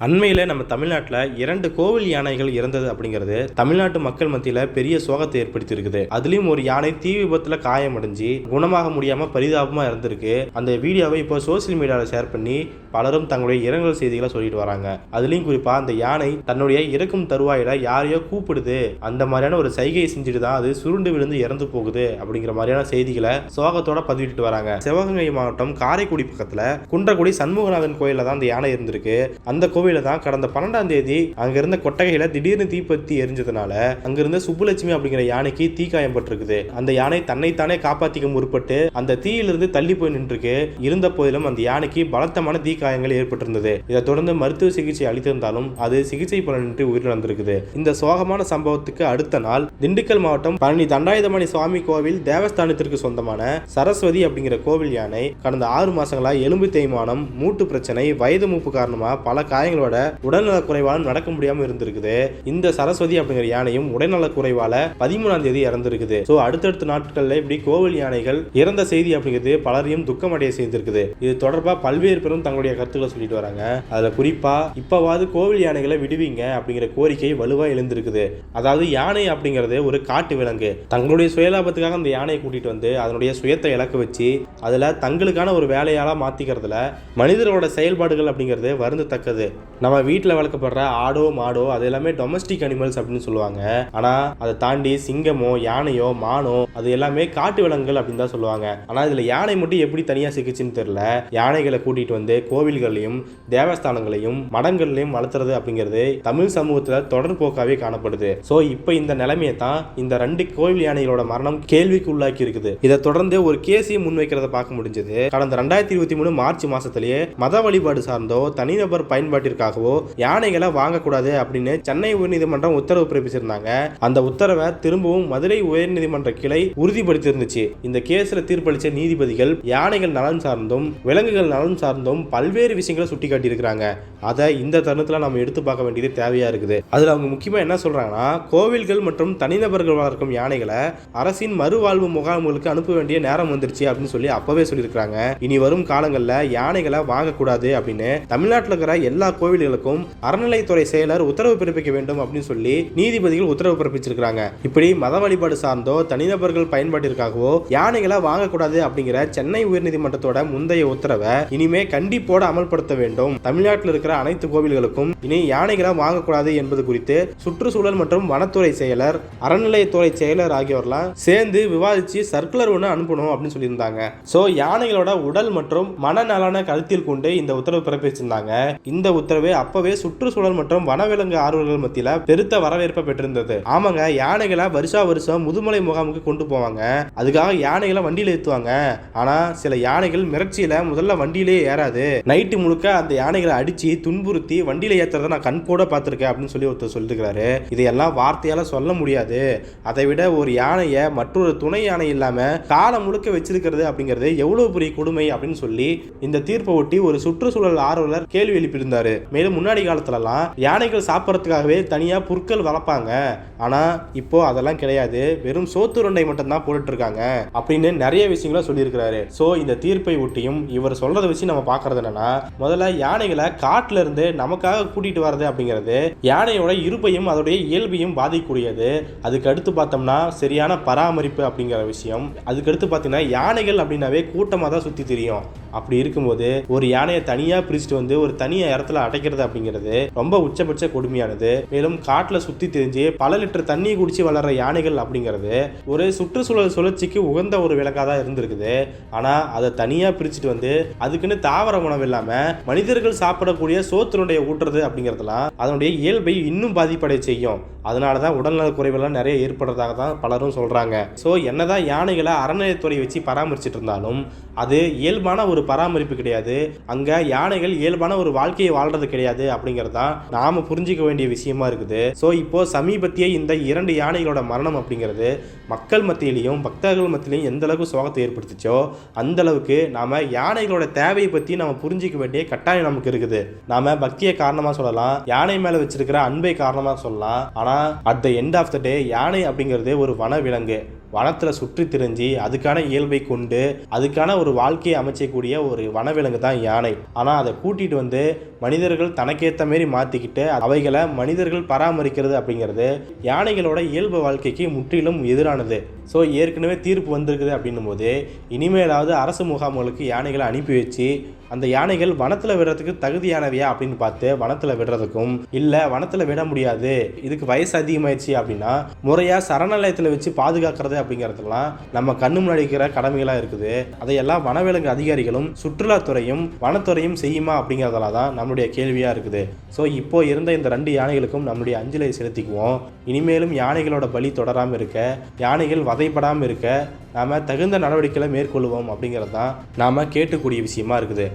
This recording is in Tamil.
அண்மையில் நம்ம தமிழ்நாட்டில் இரண்டு கோவில் யானைகள் இறந்தது அப்படிங்கிறது தமிழ்நாட்டு மக்கள் மத்தியில் பெரிய சோகத்தை ஏற்படுத்தி இருக்குது அதுலயும் ஒரு யானை தீ விபத்தில் காயமடைஞ்சு குணமாக முடியாம பரிதாபமா இருந்திருக்கு அந்த வீடியோவை இப்போ சோசியல் மீடியாவில் ஷேர் பண்ணி பலரும் தங்களுடைய இரங்கல் செய்திகளை சொல்லிட்டு வராங்க. அதுலேயும் குறிப்பாக அந்த யானை தன்னுடைய இறக்கும் தருவாயில் யாரையோ கூப்பிடுது. அந்த மாதிரியான ஒரு சைகையை செஞ்சுட்டு தான் அது சுருண்டு விழுந்து இறந்து போகுது அப்படிங்கிற மாதிரியான செய்திகளை சோகத்தோட பதிவிட்டு வராங்க. சிவகங்கை மாவட்டம் காரைக்குடி பக்கத்தில் குன்றக்குடி சண்முகநாதன் கோயிலில் தான் அந்த யானை இருந்திருக்கு. அந்த கோவில் தான் கடந்த பன்னெண்டாம் தேதி அங்கிருந்த கொட்டகையில திடீர்னு தீப்பத்தி எரிஞ்சதுனால அங்கிருந்த சுப்புலட்சுமி அப்படிங்கிற யானைக்கு தீ காயம் பட்டிருக்குது. அந்த யானை தன்னைத்தானே காப்பாத்திக்க முற்பட்டு அந்த தீயிலிருந்து தள்ளி போய் நின்றுருக்கு. இருந்த போதிலும் அந்த யானைக்கு பலத்தமான தீ காயங்கள் ஏற்பட்டிருந்தது. இதை தொடர்ந்து மருத்துவ சிகிச்சை அளித்திருந்தாலும் அது சிகிச்சை பலனின்றி உயிரிழந்திருக்குது. இந்த சோகமான சம்பவத்துக்கு அடுத்த நாள் திண்டுக்கல் மாவட்டம் பழனி தண்டாயுதமணி சுவாமி கோவில் தேவஸ்தானத்திற்கு சொந்தமான சரஸ்வதி அப்படிங்கிற கோவில் யானை கடந்த ஆறு மாசங்களா எலும்பு தேய்மானம் மூட்டு பிரச்சனை வயது மூப்பு காரணமா பல காயங்கள் காயங்களோட உடல்நலக் குறைவாலும் நடக்க முடியாம இருந்திருக்குது. இந்த சரஸ்வதி அப்படிங்கிற யானையும் உடல்நலக் குறைவால பதிமூணாம் தேதி இறந்திருக்குது. ஸோ அடுத்தடுத்த நாட்கள்ல இப்படி கோவில் யானைகள் இறந்த செய்தி அப்படிங்கிறது பலரையும் துக்கமடைய செய்திருக்குது. இது தொடர்பா பல்வேறு பேரும் தங்களுடைய கருத்துக்களை சொல்லிட்டு வராங்க. அதுல குறிப்பா இப்பவாவது கோவில் யானைகளை விடுவீங்க அப்படிங்கிற கோரிக்கை வலுவா எழுந்திருக்குது. அதாவது யானை அப்படிங்கிறது ஒரு காட்டு விலங்கு. தங்களுடைய சுயலாபத்துக்காக அந்த யானையை கூட்டிட்டு வந்து அதனுடைய சுயத்தை இழக்க வச்சு அதுல தங்களுக்கான ஒரு வேலையால மாத்திக்கிறதுல மனிதர்களோட செயல்பாடுகள் அப்படிங்கிறது வருந்தத்தக்கது. நம்ம வீட்டில் வளர்க்கப்படுற ஆடோ மாடோ அது எல்லாமே டொமஸ்டிக் அனிமல்ஸ் அப்படின்னு சொல்லுவாங்க. ஆனால் அதை தாண்டி சிங்கமோ யானையோ மானோ அது எல்லாமே காட்டு விலங்குகள் அப்படின்னு தான் சொல்லுவாங்க. ஆனால் இதில் யானை மட்டும் எப்படி தனியாக சிக்கிச்சுன்னு தெரில யானைகளை கூட்டிட்டு வந்து கோவில்களையும் தேவஸ்தானங்களையும் மடங்கள்லையும் வளர்த்துறது அப்படிங்கிறது தமிழ் சமூகத்தில் தொடர்போக்காகவே காணப்படுது. ஸோ இப்போ இந்த நிலைமையை தான் இந்த ரெண்டு கோவில் யானைகளோட மரணம் கேள்விக்கு உள்ளாக்கி இருக்குது. இதை தொடர்ந்து ஒரு கேஸையும் முன்வைக்கிறத பார்க்க முடிஞ்சது. கடந்த ரெண்டாயிரத்தி இருபத்தி மூணு மார்ச் மாதத்திலேயே மத வழிபாடு சார்ந்தோ தனிநபர் பயன்பாட்டிற்கு பயன்பாட்டிற்காகவோ யானைகளை வாங்கக்கூடாது அப்படின்னு சென்னை உயர்நீதிமன்றம் உத்தரவு பிறப்பிச்சிருந்தாங்க. அந்த உத்தரவை திரும்பவும் மதுரை உயர்நீதிமன்ற கிளை உறுதிப்படுத்தியிருந்துச்சு. இந்த கேஸ்ல தீர்ப்பளிச்ச நீதிபதிகள் யானைகள் நலன் சார்ந்தும் விலங்குகள் நலன் சார்ந்தும் பல்வேறு விஷயங்களை சுட்டி காட்டியிருக்கிறாங்க அதை இந்த தருணத்தில் நம்ம எடுத்து பார்க்க வேண்டியது தேவையா இருக்குது. அதுல அவங்க முக்கியமா என்ன சொல்றாங்கன்னா கோவில்கள் மற்றும் தனிநபர்கள் வளர்க்கும் யானைகளை அரசின் மறுவாழ்வு முகாம்களுக்கு அனுப்ப வேண்டிய நேரம் வந்துருச்சு அப்படின்னு சொல்லி அப்பவே சொல்லியிருக்கிறாங்க. இனி வரும் காலங்களில் யானைகளை வாங்கக்கூடாது அப்படின்னு தமிழ்நாட்டில் இருக்கிற எல்லா கோவில்களுக்கும் அறநிலைத்துறை செயலர் உத்தரவு பிறப்பிக்க வேண்டும் அப்படின்னு சொல்லி நீதிபதிகள் உத்தரவு பிறப்பிச்சிருக்காங்க இப்படி மத வழிபாடு சார்ந்தோ தனிநபர்கள் பயன்பாட்டிற்காகவோ யானைகளை வாங்கக்கூடாது அப்படிங்கிற சென்னை உயர்நீதிமன்றத்தோட முந்தைய உத்தரவை இனிமே கண்டிப்போட அமல்படுத்த வேண்டும். தமிழ்நாட்டில் இருக்கிற அனைத்து கோவில்களுக்கும் இனி யானைகளை வாங்கக்கூடாது என்பது குறித்து சுற்றுச்சூழல் மற்றும் வனத்துறை செயலர் அறநிலையத்துறை செயலர் ஆகியோர்லாம் சேர்ந்து விவாதிச்சு சர்க்குலர் ஒன்று அனுப்பணும் அப்படின்னு சொல்லியிருந்தாங்க. ஸோ யானைகளோட உடல் மற்றும் மனநலனை கருத்தில் கொண்டு இந்த உத்தரவு பிறப்பிச்சிருந்தாங்க. இந்த உத்தரவு அப்பவே சுற்றுச்சூழல் மற்றும் வனவிலங்கு ஆர்வலர்கள் மத்தியில பெருத்த வரவேற்பை பெற்றிருந்தது. ஆமாங்க யானைகளை வருஷா வருஷம் முதுமலை முகாமுக்கு கொண்டு போவாங்க. அதுக்காக யானைகளை வண்டியில ஏத்துவாங்க. ஆனா சில யானைகள் மிரட்சியில முதல்ல வண்டியிலே ஏறாது. நைட்டு முழுக்க அந்த யானைகளை அடிச்சு துன்புறுத்தி வண்டியில ஏத்துறத நான் கண் கூட பார்த்திருக்கேன் அப்படின்னு சொல்லி ஒருத்தர் சொல்லிருக்கிறாரு இதையெல்லாம் வார்த்தையால சொல்ல முடியாது. அதை விட ஒரு யானையை மற்றொரு துணை யானை இல்லாம காலம் முழுக்க வச்சிருக்கிறது அப்படிங்கிறது எவ்வளவு பெரிய கொடுமை அப்படின்னு சொல்லி இந்த தீர்ப்பை ஒட்டி ஒரு சுற்றுச்சூழல் ஆர்வலர் கேள்வி எழுப்பியிருந்தாரு. மேலும் முன்னாடி காலத்துலலாம் யானைகள் சாப்பிட்றதுக்காகவே தனியாக புற்கள் வளர்ப்பாங்க. ஆனால் இப்போ அதெல்லாம் கிடையாது. வெறும் சோத்துருண்டை மட்டும் மட்டும்தான் போட்டுட்டு இருக்காங்க அப்படின்னு நிறைய விஷயங்களை சொல்லியிருக்கிறாரு. ஸோ இந்த தீர்ப்பை ஒட்டியும் இவர் சொல்றதை வச்சு நம்ம பார்க்கறது என்னன்னா முதல்ல யானைகளை காட்டுல இருந்து நமக்காக கூட்டிட்டு வர்றது அப்படிங்கிறது யானையோட இருப்பையும் அதோடைய இயல்பையும் பாதிக்கக்கூடியது. அதுக்கு அடுத்து பார்த்தோம்னா சரியான பராமரிப்பு அப்படிங்கிற விஷயம். அதுக்கு அடுத்து பார்த்தீங்கன்னா யானைகள் அப்படின்னாவே கூட்டமாக தான் சுற்றி தெரியும். அப்படி இருக்கும்போது ஒரு யானையை தனியாக பிரிச்சுட்டு வந்து ஒரு தனியாக இடத்துல அடைக்கிறது அப்படிங்கிறது ரொம்ப உச்சபட்ச கொடுமையானது. மேலும் காட்டில் சுற்றி தெரிஞ்சு பல லிட்டர் தண்ணி குடிச்சு வளர்ற யானைகள் அப்படிங்கிறது ஒரு சுற்றுச்சூழல் சுழற்சிக்கு உகந்த ஒரு விலங்காக தான் இருந்திருக்குது. ஆனால் அதை தனியாக பிரிச்சுட்டு வந்து அதுக்குன்னு தாவர உணவு இல்லாமல் மனிதர்கள் சாப்பிடக்கூடிய சோத்துனுடைய ஊட்டுறது அப்படிங்கிறதுலாம் அதனுடைய இயல்பை இன்னும் பாதிப்படைய செய்யும். அதனால தான் உடல்நல குறைவெல்லாம் நிறைய ஏற்படுறதாக தான் பலரும் சொல்கிறாங்க ஸோ என்னதான் யானைகளை அறநிலையத்துறை வச்சு பராமரிச்சுட்டு இருந்தாலும் அது இயல்பான ஒரு பராமரிப்பு கிடையாது. அங்கே யானைகள் இயல்பான ஒரு வாழ்க்கையை வாழ்றது கிடையாது அப்படிங்கிறது தான் நாம் புரிஞ்சிக்க வேண்டிய விஷயமா இருக்குது. ஸோ இப்போ சமீபத்திய இந்த இரண்டு யானைகளோட மரணம் அப்படிங்கிறது மக்கள் மத்தியிலையும் பக்தர்கள் மத்தியிலையும் எந்த அளவுக்கு சோகத்தை ஏற்படுத்துச்சோ அந்த அளவுக்கு நாம் யானைகளோட தேவையை பற்றி நம்ம புரிஞ்சிக்க வேண்டிய கட்டாயம் நமக்கு இருக்குது. நாம் பக்தியை காரணமாக சொல்லலாம் யானை மேலே வச்சிருக்கிற அன்பை காரணமாக சொல்லலாம். ஆனால் at the end of the day யானை அப்படிங்கிறது ஒரு வன விலங்கு வனத்தில் சுற்றி திரிஞ்சு அதுக்கான இயல்பை கொண்டு அதுக்கான ஒரு வாழ்க்கையை அமைச்சக்கூடிய ஒரு வனவிலங்கு தான் யானை. ஆனால் அதை கூட்டிகிட்டு வந்து மனிதர்கள் தனக்கேற்ற மாரி மாற்றிக்கிட்டு அவைகளை மனிதர்கள் பராமரிக்கிறது அப்படிங்கிறது யானைகளோட இயல்பு வாழ்க்கைக்கு முற்றிலும் எதிரானது. ஸோ ஏற்கனவே தீர்ப்பு வந்திருக்குது அப்படின்னும் போது இனிமேலாவது அரசு முகாம்களுக்கு யானைகளை அனுப்பி வச்சு அந்த யானைகள் வனத்தில் விடுறதுக்கு தகுதியானவையா அப்படின்னு பார்த்து வனத்தில் விடுறதுக்கும் இல்லை வனத்தில் விட முடியாது இதுக்கு வயசு அதிகமாயிடுச்சு அப்படின்னா முறையாக சரணாலயத்தில் வச்சு பாதுகாக்கிறது அப்படிங்கிறதுலாம் நம்ம கண்ணு முன்னாடி இருக்கிற கடமைகளாக இருக்குது. அதையெல்லாம் வனவிலங்கு அதிகாரிகளும் சுற்றுலாத்துறையும் வனத்துறையும் செய்யுமா அப்படிங்கிறதுல தான் நம்மளுடைய கேள்வியாக இருக்குது. ஸோ இப்போ இருந்த இந்த ரெண்டு யானைகளுக்கும் நம்மளுடைய அஞ்சலியை செலுத்திக்குவோம். இனிமேலும் யானைகளோட பலி தொடராமல் இருக்க யானைகள் வதைப்படாமல் இருக்க நாம் தகுந்த நடவடிக்கைகளை மேற்கொள்வோம் அப்படிங்கிறது தான் நாம் கேட்கக்கூடிய விஷயமா இருக்குது.